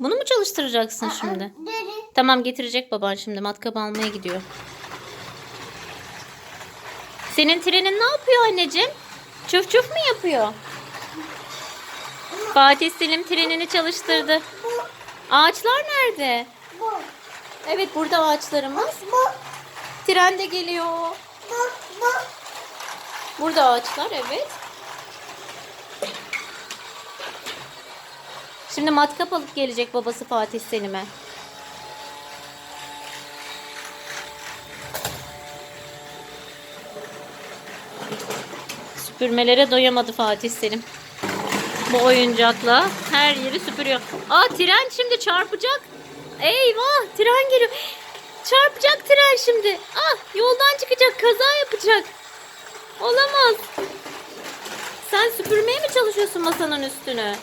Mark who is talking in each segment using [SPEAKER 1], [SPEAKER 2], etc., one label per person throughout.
[SPEAKER 1] Bunu mu çalıştıracaksın şimdi?
[SPEAKER 2] Deri.
[SPEAKER 1] Tamam getirecek baban şimdi. Matkap almaya gidiyor. Senin trenin ne yapıyor anneciğim? Çuf çuf mu yapıyor? Fatih Selim trenini çalıştırdı. Ağaçlar nerede?
[SPEAKER 2] Bu.
[SPEAKER 1] Evet burada ağaçlarımız.
[SPEAKER 2] Bu.
[SPEAKER 1] Tren de geliyor.
[SPEAKER 2] Bu. Bu.
[SPEAKER 1] Burada ağaçlar evet. Şimdi matkap alıp gelecek babası Fatih Selim'e. Süpürmelere doyamadı Fatih Selim. Bu oyuncakla her yeri süpürüyor. Aa tren şimdi çarpacak. Eyvah tren geliyor. Çarpacak tren şimdi. Ah yoldan çıkacak kaza yapacak. Olamaz. Sen süpürmeye mi çalışıyorsun masanın üstünü?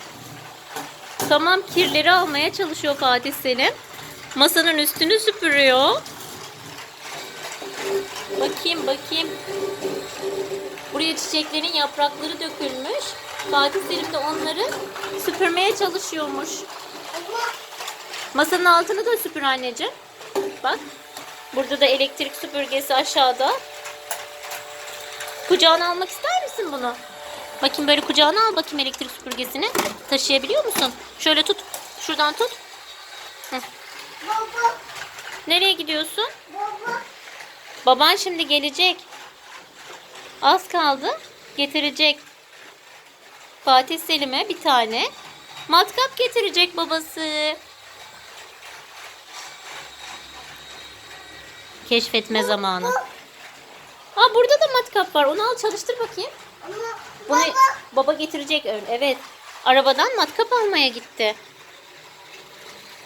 [SPEAKER 1] Tamam kirleri almaya çalışıyor Fatih Selim. Masanın üstünü süpürüyor. Bakayım bakayım. Buraya çiçeklerin yaprakları dökülmüş. Fatih Selim de onları süpürmeye çalışıyormuş. Masanın altını da süpür anneciğim. Bak. Burada da elektrik süpürgesi aşağıda. Kucağına almak ister misin bunu? Bakayım böyle kucağına al bakayım elektrik süpürgesini. Taşıyabiliyor musun? Şöyle tut. Şuradan tut.
[SPEAKER 2] Baba.
[SPEAKER 1] Nereye gidiyorsun?
[SPEAKER 2] Baba.
[SPEAKER 1] Baban şimdi gelecek. Az kaldı. Getirecek. Fatih Selim'e bir tane matkap getirecek babası. Keşfetme zamanı. Aa burada da matkap var. Onu al çalıştır bakayım. Bunu
[SPEAKER 2] baba.
[SPEAKER 1] baba getirecek öyle. Evet. Arabadan matkap almaya gitti.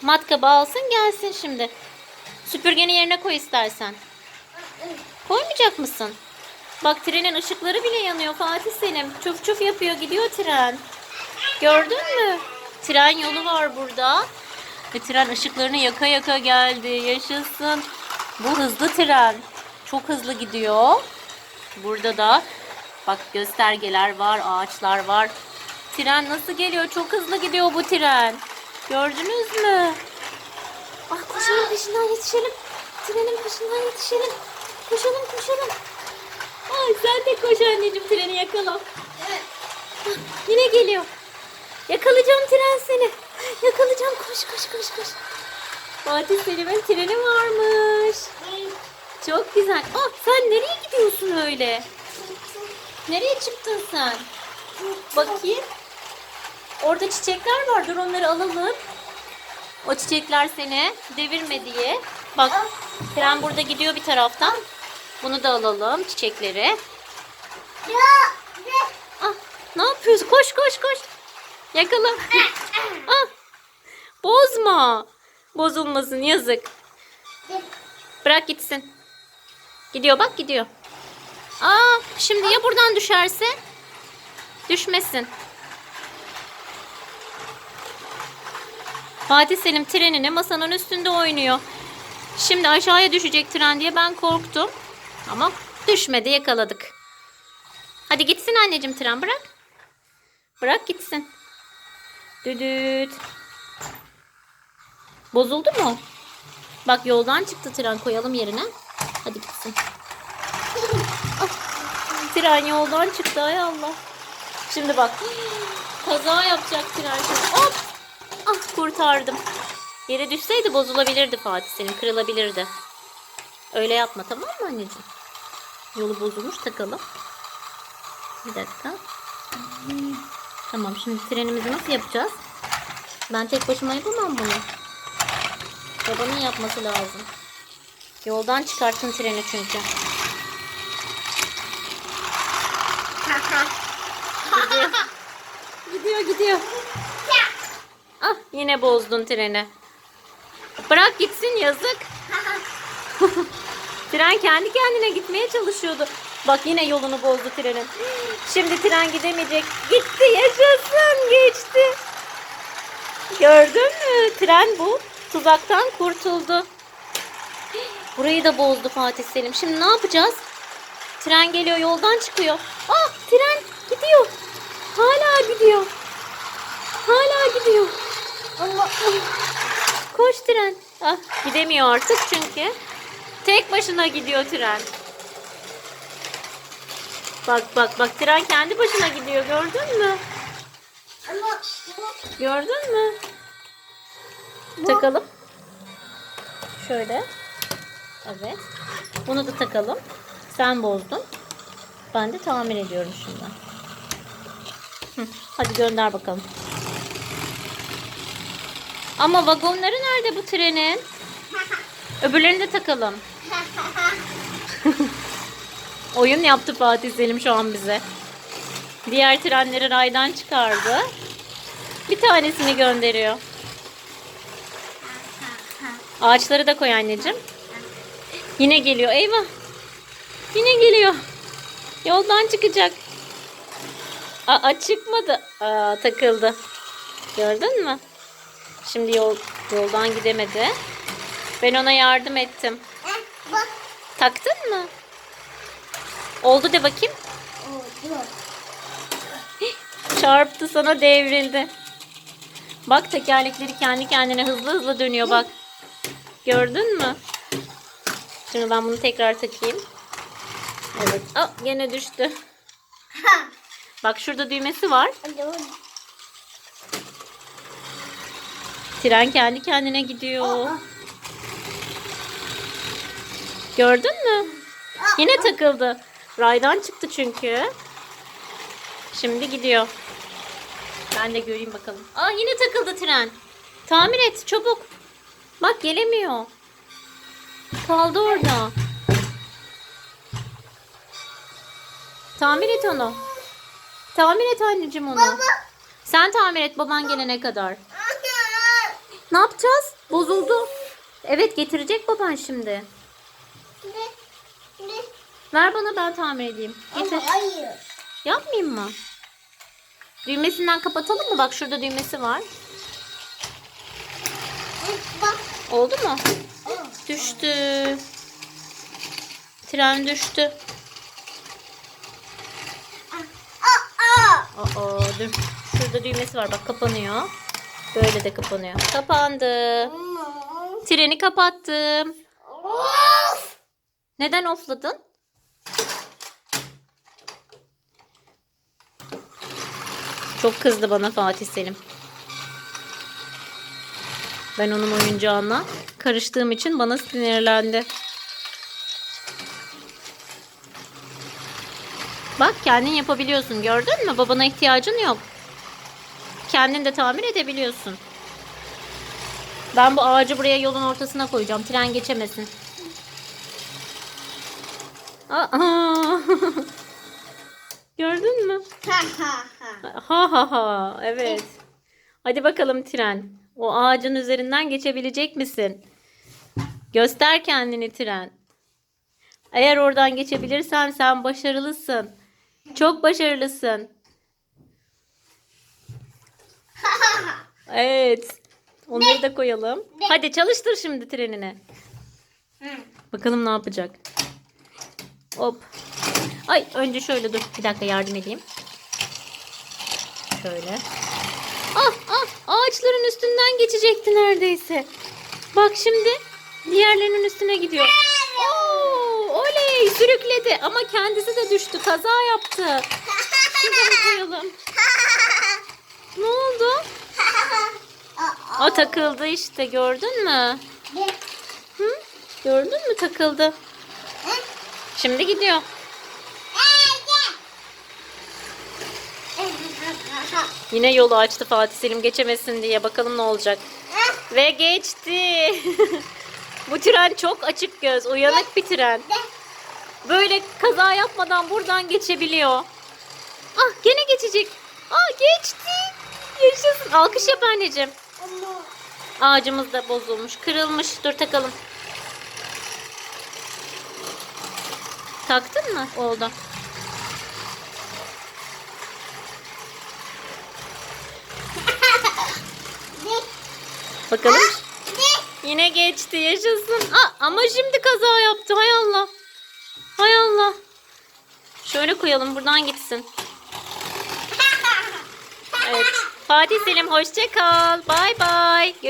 [SPEAKER 1] Matkabı alsın gelsin şimdi. Süpürgeni yerine koy istersen. Koymayacak mısın? Bak trenin ışıkları bile yanıyor Fatih Selim. Çuf çuf yapıyor gidiyor tren. Gördün mü? Tren yolu var burada. Ve tren ışıklarını yaka yaka geldi. Yaşasın. Bu hızlı tren. Çok hızlı gidiyor. Burada da bak göstergeler var, ağaçlar var. Tren nasıl geliyor? Çok hızlı gidiyor bu tren. Gördünüz mü? Ah koşalım peşinden yetişelim. Trenin peşinden yetişelim. Koşalım koşalım. Ay sen de koş anneciğim treni yakala. Ah, yine geliyor. Yakalayacağım tren seni. Yakalayacağım koş koş koş koş. Fatih Selim'in treni varmış. Çok güzel. Ah sen nereye gidiyorsun öyle? Nereye çıktın sen? Bakayım. Orada çiçekler var. Dur onları alalım. O çiçekler seni devirme diye. Bak tren burada gidiyor bir taraftan. Bunu da alalım çiçekleri.
[SPEAKER 2] Ya. Ne?
[SPEAKER 1] Ah, ne yapıyorsun? Koş koş koş. Yakala. ah, bozma. Bozulmasın yazık. Bırak gitsin. Gidiyor bak gidiyor. Aa, şimdi ya buradan düşerse? Düşmesin. Fatih Selim trenini masanın üstünde oynuyor. Şimdi aşağıya düşecek tren diye ben korktum. Ama düşmedi yakaladık. Hadi gitsin anneciğim tren bırak. Bırak gitsin. Düdüt. Bozuldu mu? Bak yoldan çıktı tren koyalım yerine. Hadi gitsin. Tren yoldan çıktı ay Allah. Şimdi bak. Kaza yapacak tren şimdi. Hop. Ah kurtardım. Yere düşseydi bozulabilirdi Fatih senin kırılabilirdi. Öyle yapma tamam mı anneciğim? Yolu bozulmuş takalım. Bir dakika. Tamam şimdi trenimizi nasıl yapacağız? Ben tek başıma yapamam bunu. Babanın yapması lazım. Yoldan çıkarttın treni çünkü. Yine bozdun treni. Bırak gitsin yazık. Tren kendi kendine gitmeye çalışıyordu. Bak yine yolunu bozdu trenin. Şimdi tren gidemeyecek. Gitti yaşasın geçti. Gördün mü? Tren bu. Tuzaktan kurtuldu. Burayı da bozdu Fatih Selim. Şimdi ne yapacağız? Tren geliyor yoldan çıkıyor. Ah tren gidiyor. Hala gidiyor. Hala gidiyor.
[SPEAKER 2] Ama
[SPEAKER 1] Koş tren. Ah gidemiyor artık çünkü. Tek başına gidiyor tren. Bak bak bak tren kendi başına gidiyor gördün mü?
[SPEAKER 2] ama bu
[SPEAKER 1] Gördün mü? Takalım. Şöyle. Evet. Bunu da takalım. Sen bozdun. Ben de tamir ediyorum şimdi. Hı, hadi gönder bakalım. Ama vagonları nerede bu trenin? Öbürlerini de takalım. Oyun yaptı Fatih Selim şu an bize. Diğer trenleri raydan çıkardı. Bir tanesini gönderiyor. Ağaçları da koy anneciğim. Yine geliyor. Eyvah. Yine geliyor. Yoldan çıkacak. Aa çıkmadı. Aa takıldı. Gördün mü? Şimdi yol yoldan gidemedi. Ben ona yardım ettim.
[SPEAKER 2] Bak
[SPEAKER 1] Taktın mı? Oldu de bakayım.
[SPEAKER 2] oldu.
[SPEAKER 1] Çarptı sana devrildi. Bak tekerlekleri kendi kendine hızlı hızlı dönüyor bak. Gördün mü? Şimdi ben bunu tekrar takayım. Evet. Aa, gene düştü. Bak şurada düğmesi var.
[SPEAKER 2] Dur.
[SPEAKER 1] Tren kendi kendine gidiyor.
[SPEAKER 2] Aa.
[SPEAKER 1] Gördün mü? Yine takıldı. Raydan çıktı çünkü. Şimdi gidiyor. Ben de göreyim bakalım. Aa yine takıldı tren. Tamir et çabuk. Bak gelemiyor. Kaldı orada. Tamir et onu. Tamir et anneciğim onu.
[SPEAKER 2] Baba.
[SPEAKER 1] Sen tamir et baban gelene kadar. Ne yapacağız? Bozuldu. Evet getirecek baban şimdi.
[SPEAKER 2] Ne? Ne?
[SPEAKER 1] Ver bana ben tamir edeyim. Getir.
[SPEAKER 2] Ama hayır.
[SPEAKER 1] Yapmayayım mı? Düğmesinden kapatalım mı? Bak şurada düğmesi var.
[SPEAKER 2] Bak.
[SPEAKER 1] Oldu mu?
[SPEAKER 2] Aa.
[SPEAKER 1] Düştü. Tren düştü.
[SPEAKER 2] Aa.
[SPEAKER 1] Aa dur. Şurada düğmesi var. Bak kapanıyor. Böyle de kapanıyor. Kapandı. Treni kapattım.
[SPEAKER 2] Of.
[SPEAKER 1] Neden ofladın? Çok kızdı bana Fatih Selim. Ben onun oyuncağına karıştığım için bana sinirlendi. Bak kendin yapabiliyorsun. Gördün mü? Babana ihtiyacın yok. Kendin de tamir edebiliyorsun. Ben bu ağacı buraya yolun ortasına koyacağım. Tren geçemesin. Aa. Gördün mü?
[SPEAKER 2] Ha ha ha.
[SPEAKER 1] Ha ha ha. Evet. Hadi bakalım tren. O ağacın üzerinden geçebilecek misin? Göster kendini tren. Eğer oradan geçebilirsen sen başarılısın. Çok başarılısın. Evet. Onları da koyalım. Hadi çalıştır şimdi trenini. Bakalım ne yapacak. Hop. Ay önce şöyle dur. Bir dakika yardım edeyim. Şöyle. Ah ah ağaçların üstünden geçecekti neredeyse. Bak şimdi diğerlerinin üstüne gidiyor. Oo, oley sürükledi ama kendisi de düştü. Kaza yaptı. Şuradan koyalım. Ne oldu? O takıldı işte gördün mü? Hı? Gördün mü takıldı. Şimdi gidiyor. Yine yolu açtı Fatih Selim geçemesin diye. Bakalım ne olacak. Ve geçti. Bu tren çok açık göz. Uyanık bir tren. Böyle kaza yapmadan buradan geçebiliyor. Ah gene geçecek. Ah geçti. Yaşasın. Alkış yap anneciğim. Ağacımız da bozulmuş. Kırılmış. Dur takalım. Taktın mı? Oldu. Bakalım. Yine geçti. Yaşasın. Aa, ama şimdi kaza yaptı. Hay Allah. Hay Allah. Şöyle koyalım. Buradan gitsin. Evet. Fatih Selim hoşça kal. Bay bay.